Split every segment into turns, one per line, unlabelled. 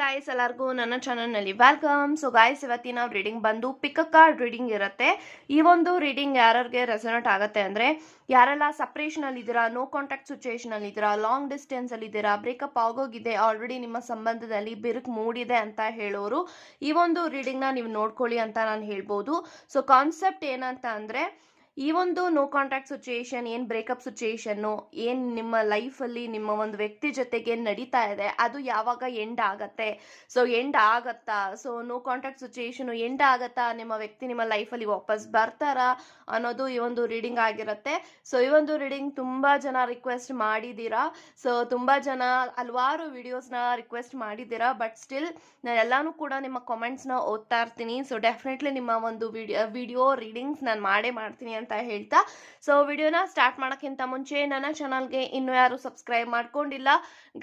Guys ಎಲ್ಲರಿಗೂ ನನ್ನ ಚಾನಲ್ನಲ್ಲಿ ವೆಲ್ಕಮ್ ಸೊ ಗಾಯ್ಸ್ ಇವತ್ತಿನ ರೀಡಿಂಗ್ ಬಂದು ಪಿಕ್ ಕಾರ್ಡ್ ರೀಡಿಂಗ್ ಇರುತ್ತೆ. ಈ ಒಂದು ರೀಡಿಂಗ್ ಯಾರಿಗೆ ರೆಸೊನೇಟ್ ಆಗುತ್ತೆ ಅಂದರೆ, ಯಾರೆಲ್ಲ ಸಪ್ರೇಷನಲ್ಲಿ ಇದ್ದೀರಾ ನೋ ಕಾಂಟ್ಯಾಕ್ಟ್ ಸಿಚುವೇಷನಲ್ಲಿ ಇದ್ದೀರಾ ಲಾಂಗ್ ಡಿಸ್ಟೆನ್ಸಲ್ಲಿ ಇದ್ದೀರಾ ಬ್ರೇಕಪ್ ಆಗೋಗಿದೆ ಆಲ್ರೆಡಿ ನಿಮ್ಮ ಸಂಬಂಧದಲ್ಲಿ ಬಿರುಕು ಮೂಡಿದೆ ಅಂತ ಹೇಳೋರು, ಈ ಒಂದು ರೀಡಿಂಗ್ನ ನೀವು ನೋಡ್ಕೊಳ್ಳಿ ಅಂತ ನಾನು ಹೇಳ್ಬೋದು. ಸೊ ಕಾನ್ಸೆಪ್ಟ್ ಏನಂತ ಅಂದರೆ ಈ ಒಂದು ನೋ ಕಾಂಟ್ಯಾಕ್ಟ್ ಸಿಚುಯೇಷನ್ ಏನು ಬ್ರೇಕಪ್ ಸಿಚುಯೇಷನ್ ಏನು ನಿಮ್ಮ ಲೈಫಲ್ಲಿ ನಿಮ್ಮ ಒಂದು ವ್ಯಕ್ತಿ ಜೊತೆಗೆ ನಡೀತಾ ಇದೆ, ಅದು ಯಾವಾಗ ಎಂಡ್ ಆಗತ್ತೆ? ಸೊ ಎಂಡ್ ಆಗತ್ತಾ? So no contact situation end ಆಗತ್ತಾ? ನಿಮ್ಮ ವ್ಯಕ್ತಿ ನಿಮ್ಮ ಲೈಫಲ್ಲಿ ವಾಪಸ್ ಬರ್ತಾರಾ ಅನ್ನೋದು ಈ ಒಂದು ರೀಡಿಂಗ್ ಆಗಿರುತ್ತೆ. ಸೊ ಈ ಒಂದು ರೀಡಿಂಗ್ ತುಂಬ ಜನ ರಿಕ್ವೆಸ್ಟ್ ಮಾಡಿದ್ದೀರಾ ಸೊ ತುಂಬ ಜನ ಹಲವಾರು ವಿಡಿಯೋಸ್ನ ರಿಕ್ವೆಸ್ಟ್ ಮಾಡಿದ್ದೀರಾ ಬಟ್ ಸ್ಟಿಲ್ ನಾನು ಎಲ್ಲಾನು ಕೂಡ ನಿಮ್ಮ ಕಾಮೆಂಟ್ಸ್ನ ಓದ್ತಾ ಇರ್ತೀನಿ. ಸೊ ಡೆಫಿನೆಟ್ಲಿ ನಿಮ್ಮ ಒಂದು ವಿಡಿಯೋ ವಿಡಿಯೋ ರೀಡಿಂಗ್ಸ್ ನಾನು ಮಾಡೇ ಮಾಡ್ತೀನಿ ಅಂತ ಹೇಳ್ತಾ. ಸೊ ವಿಡಿಯೋನ ಸ್ಟಾರ್ಟ್ ಮಾಡೋಕ್ಕಿಂತ ಮುಂಚೆ ನನ್ನ ಚಾನಲ್ಗೆ ಇನ್ನೂ ಯಾರು ಸಬ್ಸ್ಕ್ರೈಬ್ ಮಾಡ್ಕೊಂಡಿಲ್ಲ.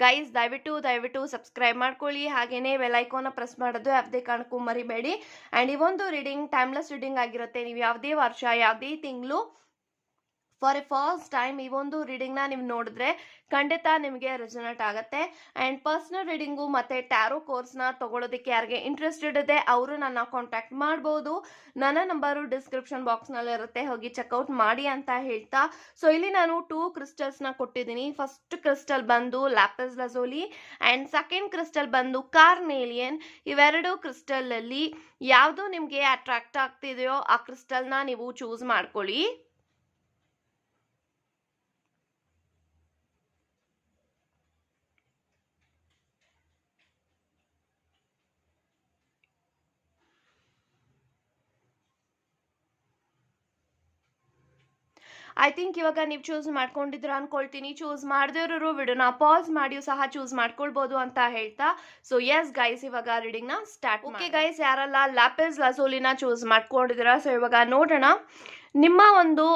ಗೈಸ್ ದಯವಿಟ್ಟು ದಯವಿಟ್ಟು ಸಬ್ಸ್ಕ್ರೈಬ್ ಮಾಡ್ಕೊಳ್ಳಿ. ಹಾಗೆಯೇ ವೆಲೈಕೋನ ಪ್ರೆಸ್ ಮಾಡೋದು ಯಾವುದೇ ಕಾರಣಕ್ಕೂ ಮರಿಬೇಡಿ. ಆ್ಯಂಡ್ ಒಂದು ರೀಡಿಂಗ್ ಟೈಮ್ಲೆಸ್ ರೀಡಿಂಗ್ ಆಗಿರುತ್ತೆ. ನೀವು ಯಾವುದೇ ವರ್ಷ, ಯಾವುದೇ ತಿಂಗಳು ಫಾರ್ ಎ ಫಸ್ಟ್ ಟೈಮ್ ಈ ಒಂದು ರೀಡಿಂಗ್ನ ನೀವು ನೋಡಿದ್ರೆ ಖಂಡಿತ ನಿಮಗೆ ರೆಸೊನೇಟ್ ಆಗುತ್ತೆ. ಆ್ಯಂಡ್ ಪರ್ಸ್ನಲ್ ರೀಡಿಂಗು ಮತ್ತು ಟ್ಯಾರೋ ಕೋರ್ಸ್ನ ತೊಗೊಳೋದಕ್ಕೆ ಯಾರಿಗೆ ಇಂಟ್ರೆಸ್ಟೆಡ್ ಇದೆ ಅವರು ನನ್ನ ಕಾಂಟ್ಯಾಕ್ಟ್ ಮಾಡ್ಬೋದು. ನನ್ನ ನಂಬರು ಡಿಸ್ಕ್ರಿಪ್ಷನ್ ಬಾಕ್ಸ್ನಲ್ಲಿ ಇರುತ್ತೆ ಹೋಗಿ ಚೆಕ್ಔಟ್ ಮಾಡಿ ಅಂತ ಹೇಳ್ತಾ. ಸೊ ಇಲ್ಲಿ ನಾನು ಟೂ ಕ್ರಿಸ್ಟಲ್ಸ್ನ ಕೊಟ್ಟಿದ್ದೀನಿ. ಫಸ್ಟ್ ಕ್ರಿಸ್ಟಲ್ ಬಂದು lapis lazuli and second crystal ಬಂದು ಕಾರ್ನೇಲಿಯನ್ ಇವೆರಡು ಕ್ರಿಸ್ಟಲಲ್ಲಿ ಯಾವುದು ನಿಮಗೆ ಅಟ್ರಾಕ್ಟ್ ಆಗ್ತಿದೆಯೋ ಆ ಕ್ರಿಸ್ಟಲ್ನ ನೀವು ಚೂಸ್ ಮಾಡ್ಕೊಳ್ಳಿ. ಐ ಥಿಂಕ್ ಇವಾಗ ನೀವು ಚೂಸ್ ಮಾಡ್ಕೊಂಡಿದ್ರ ಅನ್ಕೊಳ್ತೀನಿ. ಚೂಸ್ ಮಾಡದಿರೋರು ವಿಡಿಯೋನ ಪಾಸ್ ಮಾಡಿಯೂ ಸಹ ಚೂಸ್ ಮಾಡ್ಕೊಳ್ಬೋದು ಅಂತ ಹೇಳ್ತಾ. ಸೊ ಎಸ್ ಗೈಸ್ ಇವಾಗ ರೀಡಿಂಗ್ನ ಸ್ಟಾರ್ಟ್ ಓಕೆ ಗೈಸ್ ಯಾರಲ್ಲ ಲ್ಯಾಪಿಸ್ ಲಸೋಲಿನ ಚೂಸ್ ಮಾಡ್ಕೊಂಡಿದ್ರ ಸೊ ಇವಾಗ ನೋಡೋಣ. ನಿಮ್ಮ ಒಂದು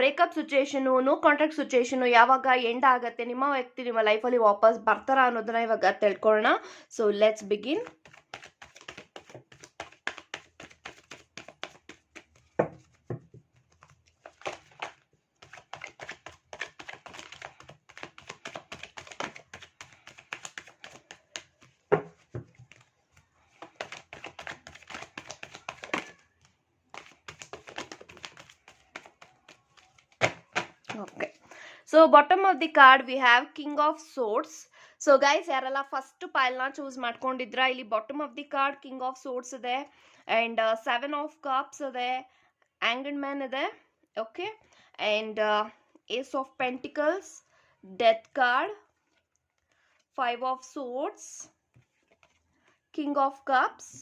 breakup situation no contract situation ಯಾವಾಗ ಎಂಡ್ ಆಗುತ್ತೆ? ನಿಮ್ಮ ವ್ಯಕ್ತಿ ನಿಮ್ಮ ಲೈಫಲ್ಲಿ ವಾಪಸ್ ಬರ್ತಾರ ಅನ್ನೋದನ್ನ ಇವಾಗ ತಿಳ್ಕೊಳ್ಳೋಣ. So let's begin okay so bottom of the card we have king of swords so guys ಯಾರೆಲ್ಲ ಫಸ್ಟ್ ಪೈಲ್ನ ಚೂಸ್ ಮಾಡ್ಕೊಂಡಿದ್ರ ಇಲ್ಲಿ bottom of the card king of swords ಇದೆ ಆ್ಯಂಡ್ ಸೆವೆನ್ ಆಫ್ ಕಪ್ಸ್ ಇದೆ ಆ್ಯಂಗಡ್ ಮ್ಯಾನ್ ಇದೆ okay and ace of pentacles death card five of swords king of cups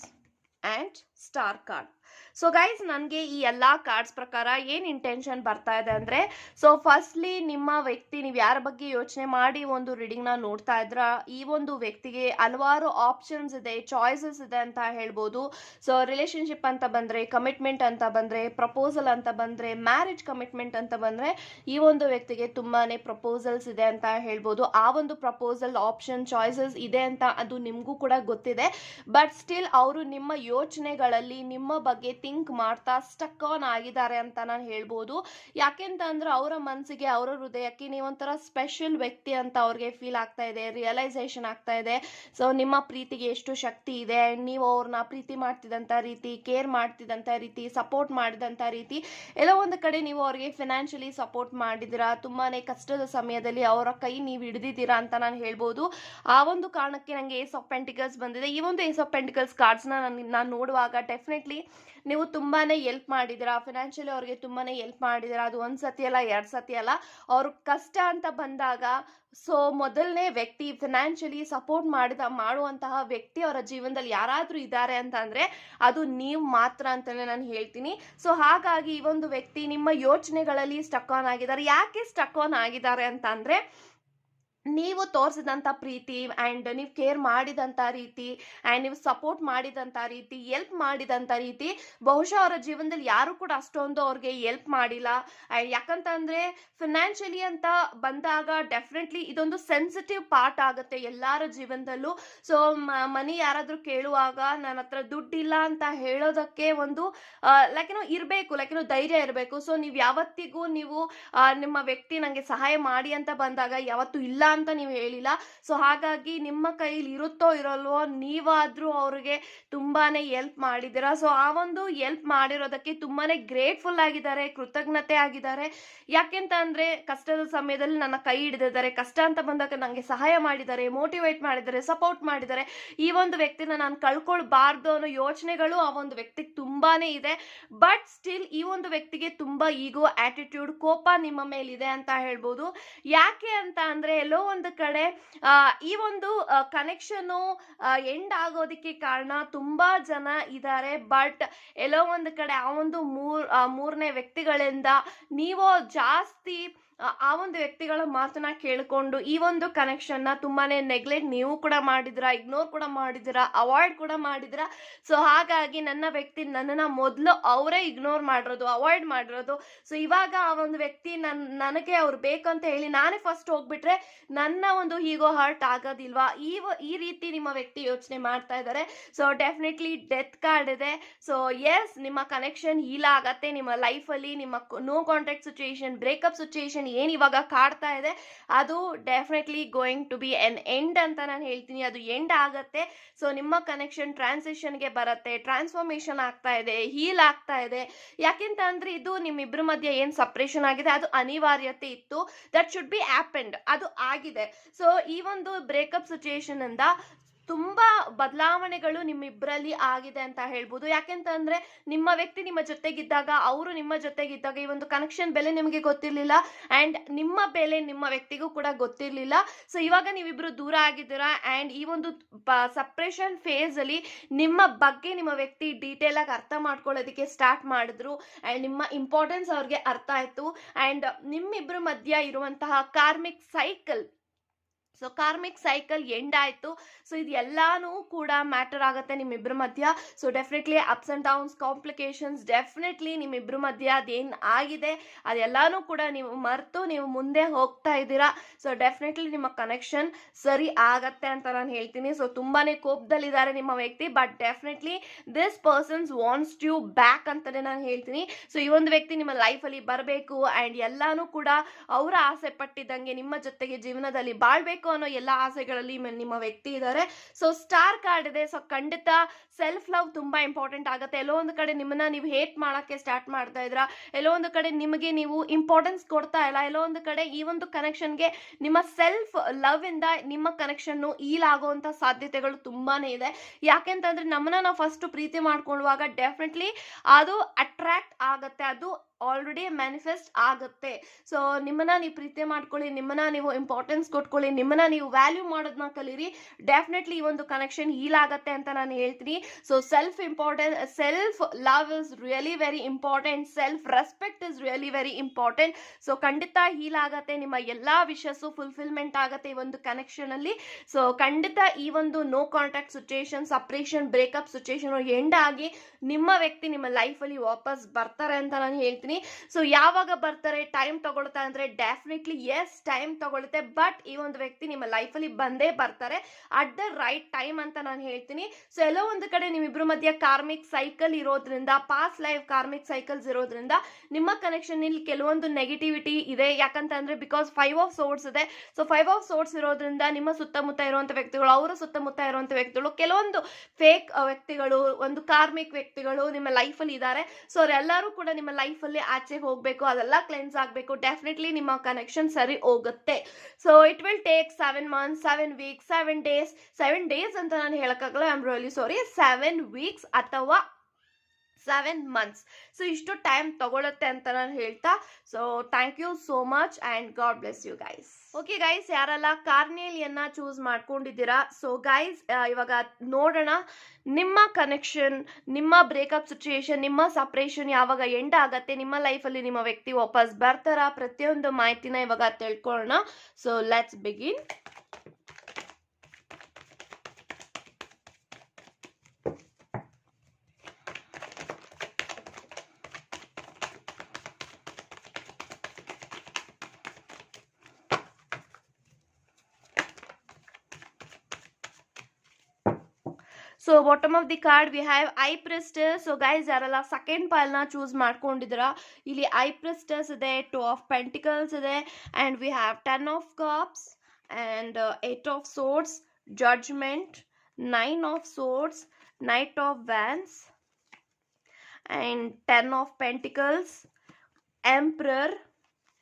and star card so guys ನನಗೆ ಈ ಎಲ್ಲ cards ಪ್ರಕಾರ ಏನು intention ಬರ್ತಾ ಇದೆ ಅಂದರೆ ಸೊ ಫಸ್ಟ್ಲಿ ನಿಮ್ಮ ವ್ಯಕ್ತಿ ನೀವು ಯಾರ ಬಗ್ಗೆ ಯೋಚನೆ ಮಾಡಿ ಒಂದು ರೀಡಿಂಗ್ನ ನೋಡ್ತಾ ಇದ್ರ, ಈ ಒಂದು ವ್ಯಕ್ತಿಗೆ ಹಲವಾರು ಆಪ್ಷನ್ಸ್ ಇದೆ ಚಾಯ್ಸಸ್ ಇದೆ ಅಂತ ಹೇಳ್ಬೋದು. ಸೊ ರಿಲೇಷನ್ಶಿಪ್ ಅಂತ ಬಂದರೆ ಕಮಿಟ್ಮೆಂಟ್ ಅಂತ ಬಂದರೆ ಪ್ರಪೋಸಲ್ ಅಂತ ಬಂದರೆ ಮ್ಯಾರೇಜ್ ಕಮಿಟ್ಮೆಂಟ್ ಅಂತ ಬಂದರೆ, ಈ ಒಂದು ವ್ಯಕ್ತಿಗೆ ತುಂಬಾ ಪ್ರಪೋಸಲ್ಸ್ ಇದೆ ಅಂತ ಹೇಳ್ಬೋದು. ಆ ಒಂದು ಪ್ರಪೋಸಲ್ ಆಪ್ಷನ್ ಚಾಯ್ಸಸ್ ಇದೆ ಅಂತ ಅದು ನಿಮಗೂ ಕೂಡ ಗೊತ್ತಿದೆ. ಬಟ್ ಸ್ಟಿಲ್ ಅವರು ನಿಮ್ಮ ಯೋಚನೆಗಳಲ್ಲಿ ನಿಮ್ಮ ಬಗ್ಗೆ ಥಿಂಕ್ ಮಾಡ್ತಾ ಸ್ಟಕ್ ಆನ್ ಆಗಿದ್ದಾರೆ ಅಂತ ನಾನು ಹೇಳ್ಬೋದು. ಯಾಕೆಂತ ಅಂದ್ರೆ ಅವರ ಮನಸ್ಸಿಗೆ ಅವರ ಹೃದಯಕ್ಕೆ ನೀವೊಂಥರ ಸ್ಪೆಷಲ್ ವ್ಯಕ್ತಿ ಅಂತ ಅವ್ರಿಗೆ ಫೀಲ್ ಆಗ್ತಾ ಇದೆ ರಿಯಲೈಸೇಷನ್ ಆಗ್ತಾ ಇದೆ. ಸೊ ನಿಮ್ಮ ಪ್ರೀತಿಗೆ ಎಷ್ಟು ಶಕ್ತಿ ಇದೆ? ನೀವು ಅವ್ರನ್ನ ಪ್ರೀತಿ ಮಾಡ್ತಿದ್ದಂಥ ರೀತಿ ಕೇರ್ ಮಾಡ್ತಿದ್ದಂಥ ರೀತಿ ಸಪೋರ್ಟ್ ಮಾಡಿದಂಥ ರೀತಿ, ಎಲ್ಲ ಒಂದು ಕಡೆ ನೀವು ಅವ್ರಿಗೆ ಫಿನಾನ್ಷಿಯಲಿ ಸಪೋರ್ಟ್ ಮಾಡಿದಿರಾ ತುಂಬಾ ಕಷ್ಟದ ಸಮಯದಲ್ಲಿ ಅವರ ಕೈ ನೀವು ಹಿಡಿದಿದ್ದೀರಾ ಅಂತ ನಾನು ಹೇಳ್ಬೋದು. ಆ ಒಂದು ಕಾರಣಕ್ಕೆ ನನಗೆ ಏಸ್ ಆಫ್ ಪೆಂಟಿಕಲ್ಸ್ ಬಂದಿದೆ. ಈ ಒಂದು ಏಸ್ ಆಫ್ ಪೆಂಟಿಕಲ್ಸ್ ಕಾರ್ಡ್ಸ್ನ ನಾನು ನಾನು ನೋಡುವಾಗ ಡೆಫಿನೆಟ್ಲಿ ನೀವು ತುಂಬಾ ಎಲ್ಪ್ ಮಾಡಿದ್ದೀರಾ? ಫಿನಾನ್ಷಿಯಲಿ ಅವ್ರಿಗೆ ತುಂಬಾ ಎಲ್ಪ್ ಮಾಡಿದ್ದೀರಾ? ಅದು ಒಂದು ಸತಿ ಅಲ್ಲ, ಎರಡು ಸತಿ ಅಲ್ಲ. ಅವ್ರ ಕಷ್ಟ ಅಂತ ಬಂದಾಗ ಸೊ ಮೊದಲನೇ ವ್ಯಕ್ತಿ ಫಿನಾನ್ಷಿಯಲಿ ಸಪೋರ್ಟ್ ಮಾಡಿದ, ಮಾಡುವಂತಹ ವ್ಯಕ್ತಿ ಅವರ ಜೀವನದಲ್ಲಿ ಯಾರಾದರೂ ಇದ್ದಾರೆ ಅಂತಂದರೆ ಅದು ನೀವು ಮಾತ್ರ ಅಂತಲೇ ನಾನು ಹೇಳ್ತೀನಿ. ಸೊ ಹಾಗಾಗಿ ಈ ಒಂದು ವ್ಯಕ್ತಿ ನಿಮ್ಮ ಯೋಚನೆಗಳಲ್ಲಿ ಸ್ಟಕ್ ಆನ್ ಆಗಿದ್ದಾರೆ. ಯಾಕೆ ಸ್ಟಕ್ ಆನ್ ಆಗಿದ್ದಾರೆ ಅಂತ ಅಂದರೆ ನೀವು ತೋರಿಸಿದಂಥ ಪ್ರೀತಿ ಆ್ಯಂಡ್ ನೀವು ಕೇರ್ ಮಾಡಿದಂಥ ರೀತಿ ಆ್ಯಂಡ್ ನೀವು ಸಪೋರ್ಟ್ ಮಾಡಿದಂಥ ರೀತಿ ಎಲ್ಪ್ ಮಾಡಿದಂಥ ರೀತಿ, ಬಹುಶಃ ಅವರ ಜೀವನದಲ್ಲಿ ಯಾರು ಕೂಡ ಅಷ್ಟೊಂದು ಅವ್ರಿಗೆ ಎಲ್ಪ್ ಮಾಡಿಲ್ಲ. ಆ್ಯಂಡ್ ಯಾಕಂತಂದರೆ ಫಿನಾನ್ಷಿಯಲಿ ಅಂತ ಬಂದಾಗ ಡೆಫಿನೆಟ್ಲಿ ಇದೊಂದು ಸೆನ್ಸಿಟಿವ್ ಪಾರ್ಟ್ ಆಗುತ್ತೆ ಎಲ್ಲರ ಜೀವನದಲ್ಲೂ. ಸೊ ಮನಿ ಯಾರಾದರೂ ಕೇಳುವಾಗ ನನ್ನ ಹತ್ರ ದುಡ್ಡಿಲ್ಲ ಅಂತ ಹೇಳೋದಕ್ಕೆ ಒಂದು ಲೈಕ್ ಇರಬೇಕು ಲೈಕ್ ಧೈರ್ಯ ಇರಬೇಕು. ಸೊ ನೀವು ಯಾವತ್ತಿಗೂ ನೀವು ನಿಮ್ಮ ವ್ಯಕ್ತಿ ನನಗೆ ಸಹಾಯ ಮಾಡಿ ಅಂತ ಬಂದಾಗ ಯಾವತ್ತೂ ಇಲ್ಲ ಅಂತ ನೀವು ಹೇಳಿಲ್ಲ. ಸೊ ಹಾಗಾಗಿ ನಿಮ್ಮ ಕೈಲಿ ಇರುತ್ತೋ ಇರಲ್ವೋ ನೀವಾದ್ರೂ ಅವ್ರಿಗೆ ತುಂಬಾನೇ ಎಲ್ಪ್ ಮಾಡಿದ್ದೀರಾ. ಸೊ ಆ ಒಂದು ಎಲ್ಪ್ ಮಾಡಿರೋದಕ್ಕೆ ತುಂಬಾನೇ ಗ್ರೇಟ್ಫುಲ್ ಆಗಿದ್ದಾರೆ, ಕೃತಜ್ಞತೆ ಆಗಿದ್ದಾರೆ. ಯಾಕೆಂತ ಅಂದ್ರೆ ಕಷ್ಟದ ಸಮಯದಲ್ಲಿ ನನ್ನ ಕೈ ಹಿಡಿದಿದ್ದಾರೆ. ಕಷ್ಟ ಅಂತ ಬಂದಾಗ ನನಗೆ ಸಹಾಯ ಮಾಡಿದ್ದಾರೆ ಮೋಟಿವೇಟ್ ಮಾಡಿದ್ದಾರೆ ಸಪೋರ್ಟ್ ಮಾಡಿದ್ದಾರೆ. ಈ ಒಂದು ವ್ಯಕ್ತಿನ ನಾನು ಕಳ್ಕೊಳ್ಬಾರ್ದು ಅನ್ನೋ ಯೋಚನೆಗಳು ಆ ಒಂದು ವ್ಯಕ್ತಿಗೆ ತುಂಬಾನೇ ಇದೆ. ಬಟ್ ಸ್ಟಿಲ್ ಈ ಒಂದು ವ್ಯಕ್ತಿಗೆ ತುಂಬಾ ಈಗೋ ಆಟಿಟ್ಯೂಡ್ ಕೋಪ ನಿಮ್ಮ ಮೇಲಿದೆ ಅಂತ ಹೇಳ್ಬೋದು. ಯಾಕೆ ಅಂತ ಅಂದ್ರೆ ಎಲ್ಲೋ ಒಂದು ಕಡೆ ಈ ಒಂದು ಕನೆಕ್ಷನ್ ಎಂಡ್ ಆಗೋದಕ್ಕೆ ಕಾರಣ ತುಂಬಾ ಜನ ಇದ್ದಾರೆ. ಬಟ್ ಎಲ್ಲೋ ಒಂದು ಕಡೆ ಆ ಒಂದು ಮೂರ್ ಮೂರನೇ ವ್ಯಕ್ತಿಗಳಿಂದ ನೀವು ಜಾಸ್ತಿ ಆ, ಒಂದು ವ್ಯಕ್ತಿಗಳ ಮಾತನ್ನ ಕೇಳಿಕೊಂಡು ಈ ಒಂದು ಕನೆಕ್ಷನ್ನ ತುಂಬಾನೇ ನೆಗ್ಲೆಕ್ಟ್ ನೀವು ಕೂಡ ಮಾಡಿದಿರಾ ಇಗ್ನೋರ್ ಕೂಡ ಮಾಡಿದಿರಾ ಅವಾಯ್ಡ್ ಕೂಡ ಮಾಡಿದಿರಾ ಸೊ ಹಾಗಾಗಿ ನನ್ನ ವ್ಯಕ್ತಿ ನನ್ನನ್ನ ಮೊದಲು ಅವರೇ ಇಗ್ನೋರ್ ಮಾಡಿರೋದು ಅವಾಯ್ಡ್ ಮಾಡಿರೋದು. ಸೊ ಇವಾಗ ಆ ಒಂದು ವ್ಯಕ್ತಿ ನನ್ ನನಗೆ ಅವ್ರು ಬೇಕು ಅಂತ ಹೇಳಿ ನಾನೇ ಫಸ್ಟ್ ಹೋಗ್ಬಿಟ್ರೆ ನನ್ನ ಒಂದು ಹೀಗೋ ಹರ್ಟ್ ಆಗೋದಿಲ್ವಾ? ಈ ಈ ರೀತಿ ನಿಮ್ಮ ವ್ಯಕ್ತಿ ಯೋಚನೆ ಮಾಡ್ತಾ ಇದ್ದಾರೆ. ಸೊ ಡೆಫಿನೆಟ್ಲಿ ಡೆತ್ ಕಾರ್ಡ್ ಇದೆ. ಸೊ ಎಸ್ ನಿಮ್ಮ ಕನೆಕ್ಷನ್ ಹೀಲ್ ಆಗತ್ತೆ. ನಿಮ್ಮ ಲೈಫಲ್ಲಿ ನಿಮ್ಮ no contact situation breakup situation ಏನ್ ಇವಾಗ ಕಾಡ್ತಾ ಇದೆ, ಅದು definitely going to be an end ಅಂತ ನಾನು ಹೇಳ್ತೀನಿ. ಅದು ಎಂಡ್ ಆಗುತ್ತೆ. ಸೊ ನಿಮ್ಮ ಕನೆಕ್ಷನ್ ಟ್ರಾನ್ಸಿಷನ್ಗೆ ಬರುತ್ತೆ ಟ್ರಾನ್ಸ್ಫಾರ್ಮೇಶನ್ ಆಗ್ತಾ ಇದೆ ಹೀಲ್ ಆಗ್ತಾ ಇದೆ. ಯಾಕೆಂತ ಅಂದ್ರೆ ಇದು ನಿಮ್ಮಿಬ್ಬರ ಮಧ್ಯೆ ಏನು ಸಪ್ರೇಷನ್ ಆಗಿದೆ, ಅದು ಅನಿವಾರ್ಯತೆ ಇತ್ತು. ದಟ್ ಶುಡ್ ಬಿ ಆ್ಯಪೆಂಡ್ ಅದು ಆಗಿದೆ. ಸೊ ಈ ಒಂದು ಬ್ರೇಕಪ್ ಸಿಚುಯೇಷನ್ ಇಂದ ತುಂಬಾ ಬದಲಾವಣೆಗಳು ನಿಮ್ಮಿಬ್ಬರಲ್ಲಿ ಆಗಿದೆ ಅಂತ ಹೇಳ್ಬೋದು. ಯಾಕೆಂತಂದ್ರೆ ನಿಮ್ಮ ವ್ಯಕ್ತಿ ನಿಮ್ಮ ಜೊತೆಗಿದ್ದಾಗ, ಅವರು ನಿಮ್ಮ ಜೊತೆಗಿದ್ದಾಗ ಈ ಒಂದು ಕನೆಕ್ಷನ್ ಬೆಲೆ ನಿಮಗೆ ಗೊತ್ತಿರಲಿಲ್ಲ ಅಂಡ್ ನಿಮ್ಮ ಬೆಲೆ ನಿಮ್ಮ ವ್ಯಕ್ತಿಗೂ ಕೂಡ ಗೊತ್ತಿರಲಿಲ್ಲ. ಸೊ ಇವಾಗ ನೀವಿಬ್ರು ದೂರ ಆಗಿದ್ದೀರಾ ಅಂಡ್ ಈ ಒಂದು ಸಪ್ರೇಷನ್ ಫೇಸ್ ಅಲ್ಲಿ ನಿಮ್ಮ ಬಗ್ಗೆ ನಿಮ್ಮ ವ್ಯಕ್ತಿ ಡೀಟೇಲ್ ಆಗಿ ಅರ್ಥ ಮಾಡ್ಕೊಳ್ಳೋದಕ್ಕೆ ಸ್ಟಾರ್ಟ್ ಮಾಡಿದ್ರು ಅಂಡ್ ನಿಮ್ಮ ಇಂಪಾರ್ಟೆನ್ಸ್ ಅವ್ರಿಗೆ ಅರ್ಥ ಆಯ್ತು. ಅಂಡ್ ನಿಮ್ಮಿಬ್ರು ಮಧ್ಯ ಇರುವಂತಹ karmic cycle so karmic cycle end ಆಯಿತು. ಸೊ ಇದು ಎಲ್ಲಾನು ಕೂಡ ಮ್ಯಾಟರ್ ಆಗುತ್ತೆ ನಿಮ್ಮಿಬ್ಬರ ಮಧ್ಯ. So definitely ups and downs complications definitely ನಿಮ್ಮಿಬ್ಬರ ಮಧ್ಯ ಅದೇನು ಆಗಿದೆ. ಅದೆಲ್ಲನೂ ಕೂಡ ನೀವು ಮರೆತು ನೀವು ಮುಂದೆ ಹೋಗ್ತಾ ಇದ್ದೀರಾ. ಸೊ ಡೆಫಿನೆಟ್ಲಿ ನಿಮ್ಮ ಕನೆಕ್ಷನ್ ಸರಿ ಆಗತ್ತೆ ಅಂತ ನಾನು ಹೇಳ್ತೀನಿ. ಸೊ ತುಂಬಾನೇ ಕೋಪದಲ್ಲಿದ್ದಾರೆ ನಿಮ್ಮ ವ್ಯಕ್ತಿ but definitely this person's wants you back ಅಂತಲೇ ನಾನು ಹೇಳ್ತೀನಿ. ಸೊ ಈ ಒಂದು ವ್ಯಕ್ತಿ ನಿಮ್ಮ ಲೈಫಲ್ಲಿ ಬರಬೇಕು ಆ್ಯಂಡ್ ಎಲ್ಲನೂ ಕೂಡ ಅವರ ಆಸೆ ಪಟ್ಟಿದ್ದಂಗೆ ನಿಮ್ಮ ಜೊತೆಗೆ ಜೀವನದಲ್ಲಿ ಬಾಳ್ಬೇಕು ಅನ್ನೋ ಎಲ್ಲ ಆಸೆಗಳಲ್ಲಿ ನಿಮ್ಮ ವ್ಯಕ್ತಿ ಇದ್ದಾರೆ. ಸೊ ಸ್ಟಾರ್ ಕಾರ್ಡ್ ಇದೆ. ಸೊ ಖಂಡಿತ ಸೆಲ್ಫ್ ಲವ್ ತುಂಬಾ ಇಂಪಾರ್ಟೆಂಟ್ ಆಗುತ್ತೆ. ಎಲ್ಲೋ ಒಂದು ಕಡೆ ನಿಮ್ಮನ್ನ ನೀವು ಹೇಟ್ ಮಾಡೋಕ್ಕೆ ಸ್ಟಾರ್ಟ್ ಮಾಡ್ತಾ ಇದ್ರ ಎಲ್ಲೋ ಒಂದು ಕಡೆ ನಿಮಗೆ ನೀವು ಇಂಪಾರ್ಟೆನ್ಸ್ ಕೊಡ್ತಾ ಇಲ್ಲ. ಎಲ್ಲೋ ಒಂದು ಕಡೆ ಈ ಒಂದು ಕನೆಕ್ಷನ್ಗೆ ನಿಮ್ಮ ಸೆಲ್ಫ್ ಲವ್ ಇಂದ ನಿಮ್ಮ ಕನೆಕ್ಷನ್ ಈಲ್ ಆಗುವಂತ ಸಾಧ್ಯತೆಗಳು ತುಂಬಾನೇ ಇದೆ. ಯಾಕೆಂತಂದ್ರೆ ನಮ್ಮನ್ನ ನಾವು ಫಸ್ಟ್ ಪ್ರೀತಿ ಮಾಡ್ಕೊಳ್ಳುವಾಗ ಡೆಫಿನೆಟ್ಲಿ ಅದು ಅಟ್ರಾಕ್ಟ್ ಆಗುತ್ತೆ. ಅದು ಆಲ್ರೆಡಿ ಮ್ಯಾನಿಫೆಸ್ಟ್ ಆಗುತ್ತೆ. ಸೊ ನಿಮ್ಮನ್ನ ನೀವು ಪ್ರೀತಿ ಮಾಡ್ಕೊಳ್ಳಿ, ನಿಮ್ಮನ್ನ ನೀವು ಇಂಪಾರ್ಟೆನ್ಸ್ ಕೊಟ್ಕೊಳ್ಳಿ, ನಿಮ್ಮನ್ನ ನೀವು ವ್ಯಾಲ್ಯೂ ಮಾಡೋದನ್ನ ಕಲೀರಿ. ಡೆಫಿನೆಟ್ಲಿ ಈ ಒಂದು ಕನೆಕ್ಷನ್ ಹೀಲ್ ಆಗತ್ತೆ ಅಂತ ನಾನು ಹೇಳ್ತೀನಿ. So self important self love is really very important self respect is really very important so ಖಂಡಿತ ಹೀಲ್ ಆಗುತ್ತೆ, ನಿಮ್ಮ ಎಲ್ಲಾ ವಿಷಸ್ಸು ಫುಲ್ಫಿಲ್ಮೆಂಟ್ ಆಗುತ್ತೆ ಈ ಒಂದು ಕನೆಕ್ಷನ್ ಅಲ್ಲಿ. ಸೊ ಖಂಡಿತ ಈ ಒಂದು no contact situation suppression breakup situation end ಆಗಿ ನಿಮ್ಮ ವ್ಯಕ್ತಿ ನಿಮ್ಮ ಲೈಫಲ್ಲಿ ವಾಪಸ್ ಬರ್ತಾರೆ ಅಂತ ನಾನು ಹೇಳ್ತೀನಿ. ಸೊ ಯಾವಾಗ ಬರ್ತಾರೆ ಟೈಮ್ ತಗೊಳ್ತಾ ಅಂದ್ರೆ ಡೆಫಿನೆಟ್ಲಿ ಎಸ್ ಟೈಮ್ ತಗೊಳುತ್ತೆ ಬಟ್ ಈ ಒಂದು ವ್ಯಕ್ತಿ ನಿಮ್ಮ ಲೈಫಲ್ಲಿ ಬಂದೇ ಬರ್ತಾರೆ ಅಟ್ ದ ರೈಟ್ ಟೈಮ್ ಅಂತ ನಾನು ಹೇಳ್ತೀನಿ. ಸೊ ಎಲ್ಲೋ ಒಂದು ಕಡೆ ನಿಮ್ಮಿಬ್ರ ಮಧ್ಯ ಕಾರ್ಮಿಕ್ ಸೈಕಲ್ ಇರೋದ್ರಿಂದ ಪಾಸ್ಟ್ ಲೈಫ್ ಕಾರ್ಮಿಕ್ ಸೈಕಲ್ಸ್ ಇರೋದ್ರಿಂದ ನಿಮ್ಮ ಕನೆಕ್ಷನ್ ಇಲ್ಲಿ ಕೆಲವೊಂದು ನೆಗೆಟಿವಿಟಿ ಇದೆ. ಯಾಕಂತಂದ್ರೆ ಬಿಕಾಸ್ ಫೈವ್ ಆಫ್ ಸೋರ್ಸ್ ಇದೆ. ಸೊ ಫೈವ್ ಆಫ್ ಸೋರ್ಸ್ ಇರೋದ್ರಿಂದ ನಿಮ್ಮ ಸುತ್ತಮುತ್ತ ಇರುವಂತ ವ್ಯಕ್ತಿಗಳು, ಅವರ ಸುತ್ತಮುತ್ತ ಇರುವಂತ ವ್ಯಕ್ತಿಗಳು, ಕೆಲವೊಂದು ಫೇಕ್ ವ್ಯಕ್ತಿಗಳು, ಒಂದು ಕಾರ್ಮಿಕ್ ವ್ಯಕ್ತಿಗಳು ನಿಮ್ಮ ಲೈಫಲ್ಲಿ ಇದ್ದಾರೆ. ಸೊ ಅವರೆಲ್ಲರೂ ಕೂಡ ನಿಮ್ಮ ಲೈಫಲ್ಲಿ ಆಚೆ ಹೋಗಬೇಕು, ಅದೆಲ್ಲ ಕ್ಲೆನ್ಸ್ ಆಗಬೇಕು ಡೆಫಿನೆಟ್ಲಿ ನಿಮ್ಮ ಕನೆಕ್ಷನ್ ಸರಿ ಹೋಗುತ್ತೆ. So it will take seven months seven weeks seven days seven days ಅಂತ ನಾನು ಹೇಳಕ್ಕಾಗಲ್ಲ I am really sorry seven weeks ಅಥವಾ ಸೆವೆನ್ ಮಂತ್ಸ್ ಸೊ ಇಷ್ಟು ಟೈಮ್ ತಗೊಳುತ್ತೆ ಅಂತ ನಾನು ಹೇಳ್ತಾ. So thank you so much and God bless you guys okay guys ಯಾರೆಲ್ಲ ಕಾರ್ನೇಲಿಯನ್ನ ಚೂಸ್ ಮಾಡ್ಕೊಂಡಿದ್ದೀರಾ? ಸೊ ಗೈಸ್ ಇವಾಗ ನೋಡೋಣ. ನಿಮ್ಮ ಕನೆಕ್ಷನ್ ನಿಮ್ಮ ಬ್ರೇಕಪ್ ಸಿಚುಯೇಷನ್ ನಿಮ್ಮ ಸಪ್ರೇಷನ್ ಯಾವಾಗ ಎಂಡ್ ಆಗತ್ತೆ? ನಿಮ್ಮ ಲೈಫಲ್ಲಿ ನಿಮ್ಮ ವ್ಯಕ್ತಿ ವಾಪಸ್ ಬರ್ತಾರಾ? ಪ್ರತಿಯೊಂದು ಮಾಹಿತಿನ ಇವಾಗ ತಿಳ್ಕೊಳ್ಳೋಣ. So let's begin so bottom of the card we have high priestess so guys ಯಾರೆಲ್ಲ ಸೆಕೆಂಡ್ ಪೈಲ್ನ ಚೂಸ್ ಮಾಡ್ಕೊಂಡಿದ್ದೀರಾ ಇಲ್ಲಿ ಐ ಪ್ರಿಸ್ಟಸ್ ಇದೆ ಟು ಆಫ್ ಪೆಂಟಿಕಲ್ಸ್ ಇದೆ and we have ten of cups and uh, eight of swords judgment nine of swords knight of wands and ten of pentacles emperor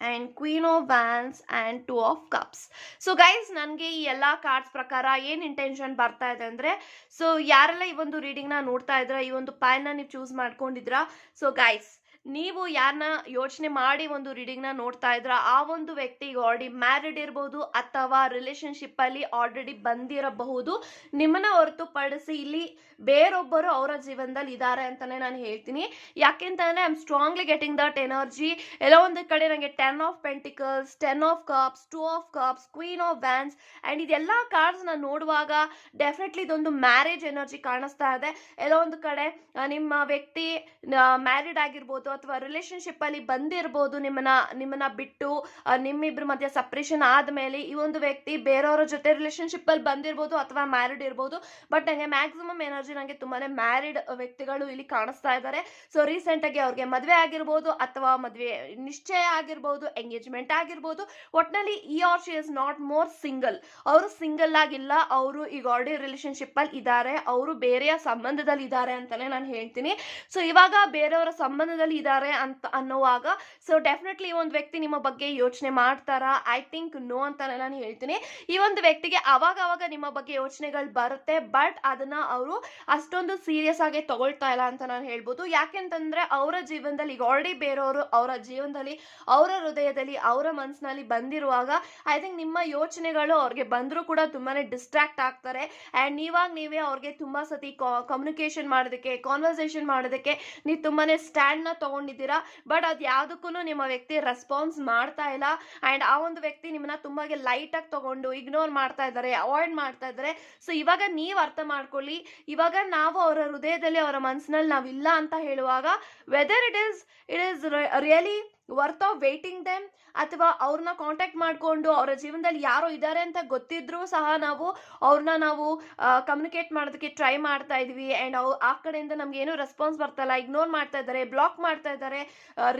and queen of wands and two of cups so guys ನನಗೆ ಈ ಎಲ್ಲ cards ಪ್ರಕಾರ ಏನು intention ಬರ್ತಾ ಇದೆ ಅಂದರೆ so ಯಾರೆಲ್ಲ ಈ ಒಂದು ರೀಡಿಂಗ್ನ ನೋಡ್ತಾ ಇದ್ರ, ಈ ಒಂದು ಪ್ಯಾನ್ನ ನೀವು ಚೂಸ್ ಮಾಡ್ಕೊಂಡಿದ್ರಾ? ಸೊ ಗೈಸ್ ನೀವು ಯಾರನ್ನ ಯೋಚನೆ ಮಾಡಿ ಒಂದು ರೀಡಿಂಗ್ನ ನೋಡ್ತಾ ಇದ್ರ, ಆ ಒಂದು ವ್ಯಕ್ತಿ ಈಗ ಆಲ್ರೆಡಿ ಮ್ಯಾರಿಡ್ ಇರ್ಬೋದು ಅಥವಾ ರಿಲೇಶನ್ಶಿಪ್ ಅಲ್ಲಿ ಆಲ್ರೆಡಿ ಬಂದಿರಬಹುದು. ನಿಮ್ಮನ್ನ ಹೊರತುಪಡಿಸಿ ಇಲ್ಲಿ ಬೇರೊಬ್ಬರು ಅವರ ಜೀವನದಲ್ಲಿ ಇದ್ದಾರೆ ಅಂತಾನೆ ನಾನು ಹೇಳ್ತೀನಿ. ಯಾಕೆಂತಂದ್ರೆ I am strongly getting that energy ಎಲ್ಲ ಒಂದು ಕಡೆ ನನಗೆ ten of pentacles ten of cups two of cups queen of wands and ಇದೆಲ್ಲ ಕಾರ್ಡ್ಸ್ ನಾನು ನೋಡುವಾಗ ಡೆಫಿನೆಟ್ಲಿ ಇದೊಂದು ಮ್ಯಾರೇಜ್ ಎನರ್ಜಿ ಕಾಣಿಸ್ತಾ ಇದೆ. ಎಲ್ಲ ಒಂದು ಕಡೆ ನಿಮ್ಮ ವ್ಯಕ್ತಿ ಮ್ಯಾರಿಡ್ ಆಗಿರ್ಬೋದು ಅಥವಾ ರಿಲೇಶನ್ಶಿಪ್ ಅಲ್ಲಿ ಬಂದಿರ್ಬೋದು ನಿಮ್ಮನ್ನ ನಿಮ್ಮನ್ನ ಬಿಟ್ಟು ಆ, ನಿಮ್ಮಿಬ್ರ ಮಧ್ಯೆ ಸಪ್ರೇಷನ್ ಆದ್ಮೇಲೆ ಈ ಒಂದು ವ್ಯಕ್ತಿ ಬೇರೆಯವರ ಜೊತೆ ರಿಲೇಶನ್ಶಿಪ್ ಅಲ್ಲಿ ಬಂದಿರ್ಬೋದು ಅಥವಾ ಮ್ಯಾರಿಡ್ ಇರ್ಬೋದು. ಬಟ್ ನನಗೆ ಮ್ಯಾಕ್ಸಿಮಮ್ ಎನರ್ಜಿ ನನಗೆ ತುಂಬಾನೇ ಮ್ಯಾರಿಡ್ ವ್ಯಕ್ತಿಗಳು ಇಲ್ಲಿ ಕಾಣಿಸ್ತಾ ಇದ್ದಾರೆ. ಸೊ ರೀಸೆಂಟ್ ಆಗಿ ಅವ್ರಿಗೆ ಮದುವೆ ಆಗಿರ್ಬೋದು ಅಥವಾ ಮದುವೆ ನಿಶ್ಚಯ ಆಗಿರ್ಬೋದು ಎಂಗೇಜ್ಮೆಂಟ್ ಆಗಿರ್ಬೋದು. ಒಟ್ನಲ್ಲಿ ಈ or she is not more single ಅವರು ಸಿಂಗಲ್ ಆಗಿಲ್ಲ ಅವರು ಈಗ ಆಲ್ರೆಡಿ ರಿಲೇಶನ್ಶಿಪ್ ಅಲ್ಲಿ ಇದ್ದಾರೆ ಅವರು ಬೇರೆಯ ಸಂಬಂಧದಲ್ಲಿ ಇದ್ದಾರೆ ಅಂತಾನೆ ನಾನು ಹೇಳ್ತೀನಿ. ಸೊ ಇವಾಗ ಬೇರೆಯವರ ಸಂಬಂಧದಲ್ಲಿ ಇದ್ದಾರೆ ಅಂತ ಅನ್ನೋವಾಗ ಸೊ ಡೆಫಿನೆಟ್ಲಿ ಈ ಒಂದು ವ್ಯಕ್ತಿ ನಿಮ್ಮ ಬಗ್ಗೆ ಯೋಚನೆ ಮಾಡ್ತಾರಾ? ಐ ಥಿಂಕ್ ನೋ ಅಂತ ನಾನು ಹೇಳ್ತೀನಿ. ಈ ಒಂದು ವ್ಯಕ್ತಿಗೆ ಅವಾಗ ಅವಾಗ ನಿಮ್ಮ ಬಗ್ಗೆ ಯೋಚನೆಗಳು ಬರುತ್ತೆ ಬಟ್ ಅದನ್ನ ಅವರು ಅಷ್ಟೊಂದು ಸೀರಿಯಸ್ ಆಗಿ ತಗೊಳ್ತಾ ಇಲ್ಲ ಅಂತ ನಾನು ಹೇಳ್ಬೋದು. ಯಾಕೆಂತಂದ್ರೆ ಅವರ ಜೀವನದಲ್ಲಿ, ಈಗ ಆಲ್ರೆಡಿ ಬೇರೆಯವರು ಅವರ ಜೀವನದಲ್ಲಿ, ಅವರ ಹೃದಯದಲ್ಲಿ, ಅವರ ಮನಸ್ಸಿನಲ್ಲಿ ಬಂದಿರುವಾಗ ಐ ಥಿಂಕ್ ನಿಮ್ಮ ಯೋಚನೆಗಳು ಅವ್ರಿಗೆ ಬಂದರೂ ಕೂಡ ತುಂಬಾನೇ ಡಿಸ್ಟ್ರಾಕ್ಟ್ ಆಗ್ತಾರೆ. ಆ್ಯಂಡ್ ನೀವಾಗ ನೀವೇ ಅವ್ರಿಗೆ ತುಂಬ ಸತಿ ಕಮ್ಯುನಿಕೇಶನ್ ಮಾಡೋದಕ್ಕೆ ಕಾನ್ವರ್ಸೇಷನ್ ಮಾಡೋದಕ್ಕೆ, ನೀವು ತುಂಬಾನೇ ಸ್ಟ್ಯಾಂಡ್ನ ತಗೊಂಡಿದ್ದೀರಾ? ಬಟ್ ಅದು ಯಾವುದಕ್ಕೂ ನಿಮ್ಮ ವ್ಯಕ್ತಿ ರೆಸ್ಪಾನ್ಸ್ ಮಾಡ್ತಾ ಇಲ್ಲ. ಆ್ಯಂಡ್ ಆ ಒಂದು ವ್ಯಕ್ತಿ ನಿಮ್ಮನ್ನ ತುಂಬಾಗೆ ಲೈಟಾಗಿ ತಗೊಂಡು ಇಗ್ನೋರ್ ಮಾಡ್ತಾ ಇದ್ದಾರೆ ಅವಾಯ್ಡ್ ಮಾಡ್ತಾ ಇದ್ದಾರೆ. ಸೊ ಇವಾಗ ನೀವು ಅರ್ಥ ಮಾಡ್ಕೊಳ್ಳಿ. ಇವಾಗ ನಾವು ಅವರ ಹೃದಯದಲ್ಲಿ, ಅವರ ಮನಸ್ಸಿನಲ್ಲಿ ನಾವಿಲ್ಲ ಅಂತ ಹೇಳುವಾಗ whether it is it is really worth of waiting them ಅಥವಾ ಅವ್ರನ್ನ ಕಾಂಟ್ಯಾಕ್ಟ್ ಮಾಡಿಕೊಂಡು ಅವರ ಜೀವನದಲ್ಲಿ ಯಾರೋ ಇದ್ದಾರೆ ಅಂತ ಗೊತ್ತಿದ್ರೂ ಸಹ ನಾವು ಅವ್ರನ್ನ ನಾವು ಕಮ್ಯುನಿಕೇಟ್ ಮಾಡೋದಕ್ಕೆ ಟ್ರೈ ಮಾಡ್ತಾ ಇದ್ವಿ. ಆ್ಯಂಡ್ ಅವು, ಆ ಕಡೆಯಿಂದ ನಮ್ಗೆ ಏನೂ ರೆಸ್ಪಾನ್ಸ್ ಬರ್ತಲ್ಲ. ಇಗ್ನೋರ್ ಮಾಡ್ತಾ ಇದ್ದಾರೆ ಬ್ಲಾಕ್ ಮಾಡ್ತಾ ಇದ್ದಾರೆ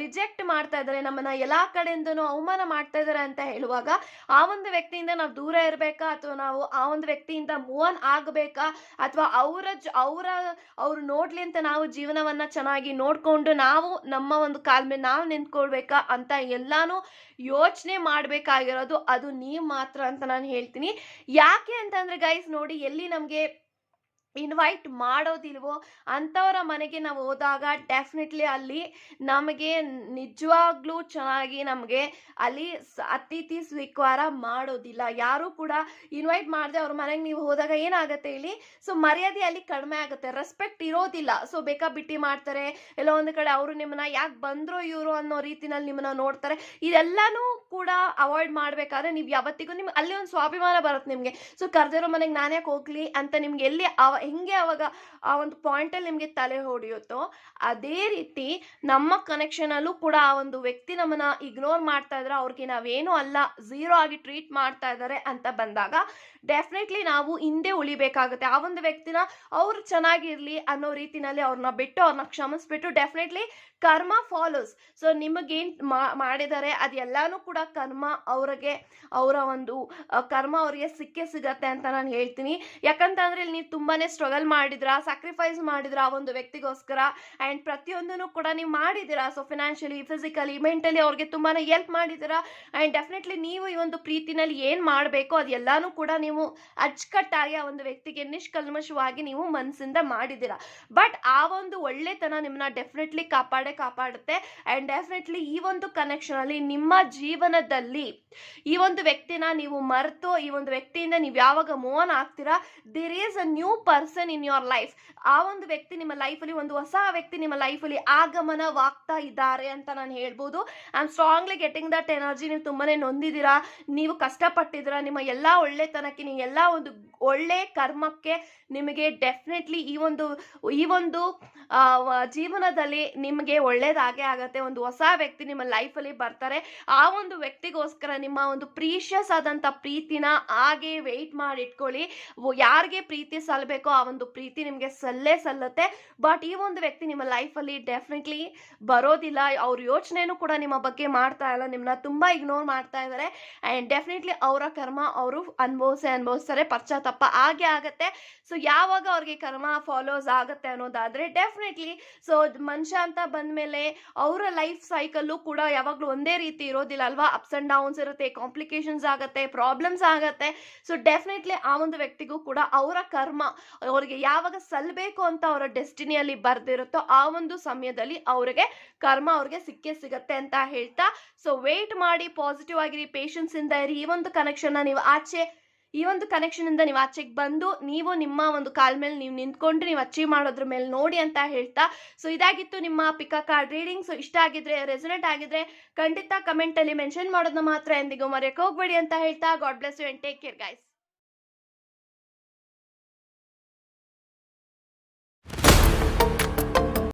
ರಿಜೆಕ್ಟ್ ಮಾಡ್ತಾ ಇದ್ದಾರೆ, ನಮ್ಮನ್ನ ಎಲ್ಲ ಕಡೆಯಿಂದನೂ ಅವಮಾನ ಮಾಡ್ತಾ ಇದ್ದಾರೆ ಅಂತ ಹೇಳುವಾಗ ಆ ಒಂದು ವ್ಯಕ್ತಿಯಿಂದ ನಾವು ದೂರ ಇರಬೇಕಾ? ಅಥವಾ ನಾವು ಆ ಒಂದು ವ್ಯಕ್ತಿಯಿಂದ ಮೂವ್ ಆನ್ ಆಗಬೇಕಾ? ಅಥವಾ ಅವರ ಅವರ, ಅವ್ರು ನೋಡ್ಲಿ ಅಂತ ನಾವು ಜೀವನವನ್ನ ಚೆನ್ನಾಗಿ ನೋಡ್ಕೊಂಡು ನಾವು ನಮ್ಮ ಒಂದು ಕಾಲ್ ಮೇಲೆ ನಾವು ನಿಂತ್ಕೊಳ್ಬೇಕಾ ಅಂತ ಎಲ್ಲಾನು ಯೋಚನೆ ಮಾಡಬೇಕಾಗಿರೋದು. ಅದು ನೀವು ಮಾತ್ರ ಅಂತ ನಾನು ಹೇಳ್ತೀನಿ. ಯಾಕೆ ಅಂತಂದ್ರೆ ಗೈಸ್ ನೋಡಿ ಎಲ್ಲಿ ನಮಗೆ ಇನ್ವೈಟ್ ಮಾಡೋದಿಲ್ವೋ ಅಂಥವರ ಮನೆಗೆ ನಾವು ಹೋದಾಗ ಡೆಫಿನೆಟ್ಲಿ ಅಲ್ಲಿ ನಮಗೆ ನಿಜವಾಗ್ಲೂ ಚೆನ್ನಾಗಿ ನಮಗೆ ಅಲ್ಲಿ ಅತಿಥಿ ಸ್ವೀಕಾರ ಮಾಡೋದಿಲ್ಲ. ಯಾರು ಕೂಡ ಇನ್ವೈಟ್ ಮಾಡಿದೆ ಅವ್ರ ಮನೆಗೆ ನೀವು ಹೋದಾಗ ಏನಾಗುತ್ತೆ ಇಲ್ಲಿ ಸೊ ಮರ್ಯಾದೆ ಅಲ್ಲಿ ಕಡಿಮೆ ಆಗುತ್ತೆ. ರೆಸ್ಪೆಕ್ಟ್ ಇರೋದಿಲ್ಲ. ಸೊ ಬೇಕಾ ಬಿಟ್ಟಿ ಮಾಡ್ತಾರೆ? ಎಲ್ಲ ಒಂದು ಕಡೆ ಅವರು ನಿಮ್ಮನ್ನ ಯಾಕೆ ಬಂದ್ರು ಇವರು ಅನ್ನೋ ರೀತಿನಲ್ಲಿ ನಿಮ್ಮನ್ನ ನೋಡ್ತಾರೆ. ಇದೆಲ್ಲನೂ ಕೂಡ ಅವಾಯ್ಡ್ ಮಾಡಬೇಕಾದ್ರೆ ನೀವು ಯಾವತ್ತಿಗೂ ನಿಮ್ಗೆ ಅಲ್ಲಿ ಒಂದು ಸ್ವಾಭಿಮಾನ ಬರುತ್ತೆ ನಿಮಗೆ. ಸೊ ಕರ್ದಿರೋ ಮನೆಗೆ ನಾನು ಯಾಕೆ ಹೋಗ್ಲಿ ಅಂತ ನಿಮ್ಗೆ ಎಲ್ಲಿ ಅವ ಹೆಂಗೆ ಅವಾಗ ಆ ಒಂದು ಪಾಯಿಂಟಲ್ಲಿ ನಿಮಗೆ ತಲೆ ಹೊಡೆಯುತ್ತೋ ಅದೇ ರೀತಿ ನಮ್ಮ ಕನೆಕ್ಷನಲ್ಲೂ ಕೂಡ ಆ ಒಂದು ವ್ಯಕ್ತಿ ನಮ್ಮನ್ನ ಇಗ್ನೋರ್ ಮಾಡ್ತಾ ಇದ್ರೆ ಅವ್ರಿಗೆ ನಾವೇನು ಅಲ್ಲ ಝೀರೋ ಆಗಿ ಟ್ರೀಟ್ ಮಾಡ್ತಾ ಇದ್ದಾರೆ ಅಂತ ಬಂದಾಗ ಡೆಫಿನೆಟ್ಲಿ ನಾವು ಹಿಂದೆ ಉಳಿಬೇಕಾಗುತ್ತೆ. ಆ ಒಂದು ವ್ಯಕ್ತಿನ ಅವ್ರು ಚೆನ್ನಾಗಿರ್ಲಿ ಅನ್ನೋ ರೀತಿನಲ್ಲಿ ಅವ್ರನ್ನ ಬಿಟ್ಟು ಅವ್ರನ್ನ ಕ್ಷಮಿಸ್ಬಿಟ್ಟು ಡೆಫಿನೆಟ್ಲಿ ಕರ್ಮ ಫಾಲೋಸ್ ಸೊ ನಿಮಗೇನ್ ಮಾಡಿದ್ದಾರೆ ಅದೆಲ್ಲಾನು ಕೂಡ ಕರ್ಮ ಅವ್ರಿಗೆ, ಅವರ ಒಂದು ಕರ್ಮ ಅವ್ರಿಗೆ ಸಿಕ್ಕೇ ಸಿಗತ್ತೆ ಅಂತ ನಾನು ಹೇಳ್ತೀನಿ. ಯಾಕಂತಂದ್ರೆ ಇಲ್ಲಿ ನೀವು ತುಂಬಾನೇ ಸ್ಟ್ರಗಲ್ ಮಾಡಿದ್ರ ಸ್ಯಾಕ್ರಿಫೈಸ್ ಮಾಡಿದ್ರ ಆ ಒಂದು ವ್ಯಕ್ತಿಗೋಸ್ಕರ ಅಂಡ್ ಪ್ರತಿಯೊಂದನ್ನು ಕೂಡ ನೀವು ಮಾಡಿದಿರಾ ಸೊ ಫಿನಾನ್ಷಿಯಲಿ ಫಿಸಿಕಲಿ ಮೆಂಟಲಿ ಅವ್ರಿಗೆ ತುಂಬಾನೇ ಹೆಲ್ಪ್ ಮಾಡಿದ್ದೀರಾ ಅಂಡ್ ಡೆಫಿನೆಟ್ಲಿ ನೀವು ಈ ಒಂದು ಪ್ರೀತಿನಲ್ಲಿ ಏನು ಮಾಡಬೇಕು ಅದೆಲ್ಲಾನು ಕೂಡ ನೀವು ಅಚ್ಚುಕಟ್ಟಾಗಿ ಆ ಒಂದು ವ್ಯಕ್ತಿಗೆ ನಿಷ್ಕಲ್ಮಶವಾಗಿ ನೀವು ಮನಸ್ಸಿಂದ ಮಾಡಿದ್ದೀರಾ. ಬಟ್ ಆ ಒಂದು ಒಳ್ಳೆತನ ನಿಮ್ಮನ್ನ ಡೆಫಿನೆಟ್ಲಿ ಕಾಪಾಡೇ ಕಾಪಾಡುತ್ತೆ. ಆ್ಯಂಡ್ ಡೆಫಿನೆಟ್ಲಿ ಈ ಒಂದು ಕನೆಕ್ಷನ್ ಅಲ್ಲಿ ನಿಮ್ಮ ಜೀವನದಲ್ಲಿ ಈ ಒಂದು ವ್ಯಕ್ತಿನ ನೀವು ಮರೆತು, ಈ ಒಂದು ವ್ಯಕ್ತಿಯಿಂದ ನೀವು ಯಾವಾಗ ಮೋನ್ ಆಗ್ತೀರಾ? There is a new person in your life ಆ ಒಂದು ವ್ಯಕ್ತಿ ನಿಮ್ಮ ಲೈಫಲ್ಲಿ ಒಂದು ಹೊಸ ವ್ಯಕ್ತಿ ನಿಮ್ಮ ಲೈಫಲ್ಲಿ ಆಗಮನವಾಗ್ತಾ ಇದ್ದಾರೆ ಅಂತ ನಾನು ಹೇಳ್ಬೋದು. I am strongly getting that energy ನೀವು ತುಂಬಾನೇ ನೊಂದಿದ್ದೀರಾ? ನೀವು ಕಷ್ಟಪಟ್ಟಿದ್ದೀರಾ? ನಿಮ್ಮ ಎಲ್ಲ ಒಳ್ಳೆತನಕ್ಕೆ, ನೀವು ಎಲ್ಲ ಒಂದು ಒಳ್ಳೆ ಕರ್ಮಕ್ಕೆ ನಿಮಗೆ ಡೆಫಿನೆಟ್ಲಿ ಈ ಒಂದು ಈ ಒಂದು ಜೀವನದಲ್ಲಿ ನಿಮಗೆ ಒಳ್ಳೇದಾಗೇ ಆಗತ್ತೆ. ಒಂದು ಹೊಸ ವ್ಯಕ್ತಿ ನಿಮ್ಮ ಲೈಫಲ್ಲಿ ಬರ್ತಾರೆ. ಆ ಒಂದು ವ್ಯಕ್ತಿಗೋಸ್ಕರ ನಿಮ್ಮ ಒಂದು ಪ್ರೀಷಿಯಸ್ ಆದಂಥ ಪ್ರೀತಿನ ಹಾಗೆ ವೆಯ್ಟ್ ಮಾಡಿ ಇಟ್ಕೊಳ್ಳಿ. ಯಾರಿಗೆ ಪ್ರೀತಿ ಸಲ್ಲಬೇಕೋ ಆ ಒಂದು ಪ್ರೀತಿ ನಿಮಗೆ ಸಲ್ಲೇ ಸಲ್ಲುತ್ತೆ. ಬಟ್ ಈ ಒಂದು ವ್ಯಕ್ತಿ ನಿಮ್ಮ ಲೈಫಲ್ಲಿ ಡೆಫಿನೆಟ್ಲಿ ಬರೋದಿಲ್ಲ. ಅವ್ರ ಯೋಚನೆನೂ ಕೂಡ ನಿಮ್ಮ ಬಗ್ಗೆ ಮಾಡ್ತಾ ಇಲ್ಲ. ನಿಮ್ಮನ್ನ ತುಂಬ ಇಗ್ನೋರ್ ಮಾಡ್ತಾ ಇದ್ದಾರೆ ಆ್ಯಂಡ್ ಡೆಫಿನೆಟ್ಲಿ ಅವರ ಕರ್ಮ ಅವರು ಅನುಭವಿಸೇ ಅನುಭವಿಸ್ತಾರೆ. ತಪ್ಪ ಆಗೇ ಆಗುತ್ತೆ. ಸೊ ಯಾವಾಗ ಅವ್ರಿಗೆ ಕರ್ಮ ಫಾಲೋಸ್ ಆಗುತ್ತೆ ಅನ್ನೋದಾದರೆ ಡೆಫಿನೆಟ್ಲಿ ಸೊ ಮನುಷ್ಯ ಅಂತ ಬಂದಮೇಲೆ ಅವರ ಲೈಫ್ ಸೈಕಲ್ಲು ಕೂಡ ಯಾವಾಗಲೂ ಒಂದೇ ರೀತಿ ಇರೋದಿಲ್ಲ ಅಲ್ವಾ? ಅಪ್ಸ್ ಅಂಡ್ ಡೌನ್ಸ್ ಇರುತ್ತೆ ಕಾಂಪ್ಲಿಕೇಶನ್ಸ್ ಆಗುತ್ತೆ ಪ್ರಾಬ್ಲಮ್ಸ್ ಆಗುತ್ತೆ. ಸೊ ಡೆಫಿನೆಟ್ಲಿ ಆ ಒಂದು ವ್ಯಕ್ತಿಗೂ ಕೂಡ ಅವರ ಕರ್ಮ, ಅವರಿಗೆ ಯಾವಾಗ ಸಲ್ಲಬೇಕು ಅಂತ ಅವರ ಡೆಸ್ಟಿನಿಯಲ್ಲಿ ಬರ್ದಿರುತ್ತೋ ಆ ಒಂದು ಸಮಯದಲ್ಲಿ ಅವರಿಗೆ ಕರ್ಮ ಅವ್ರಿಗೆ ಸಿಕ್ಕೇ ಸಿಗತ್ತೆ ಅಂತ ಹೇಳ್ತಾ. ಸೊ ವೇಟ್ ಮಾಡಿ ಪಾಸಿಟಿವ್ ಆಗಿರಿ ಪೇಷನ್ಸ್ ಇಂದ ಇರಿ. ಈ ಒಂದು ಕನೆಕ್ಷನ್ನ ನೀವು ಆಚೆ ಈ ಒಂದು ಕನೆಕ್ಷನ್ ಇಂದ ನೀವು ಆಚೆಗೆ ಬಂದು ನೀವು ನಿಮ್ಮ ಒಂದು ಕಾಲ್ ಮೇಲೆ ನೀವು ನಿಂತ್ಕೊಂಡು ನೀವು ಅಚೀವ್ ಮಾಡೋದ್ರ ಮೇಲೆ ನೋಡಿ ಅಂತ ಹೇಳ್ತಾ ಸೊ ಇದಾಗಿತ್ತು ನಿಮ್ಮ ಪಿಕಾ ಕಾರ್ಡ್ ರೀಡಿಂಗ್ ಸೊ ಇಷ್ಟ ಆಗಿದ್ರೆ ರೆಸನೆಂಟ್ ಆಗಿದ್ರೆ ಖಂಡಿತ ಕಮೆಂಟ್ ಅಲ್ಲಿ ಮೆನ್ಷನ್ ಮಾಡೋದನ್ನ ಮಾತ್ರ ಎಂದಿಗೂ ಮರೆಯಕ್ಕೆ ಹೋಗ್ಬೇಡಿ ಅಂತ ಹೇಳ್ತಾ. God bless you and take care guys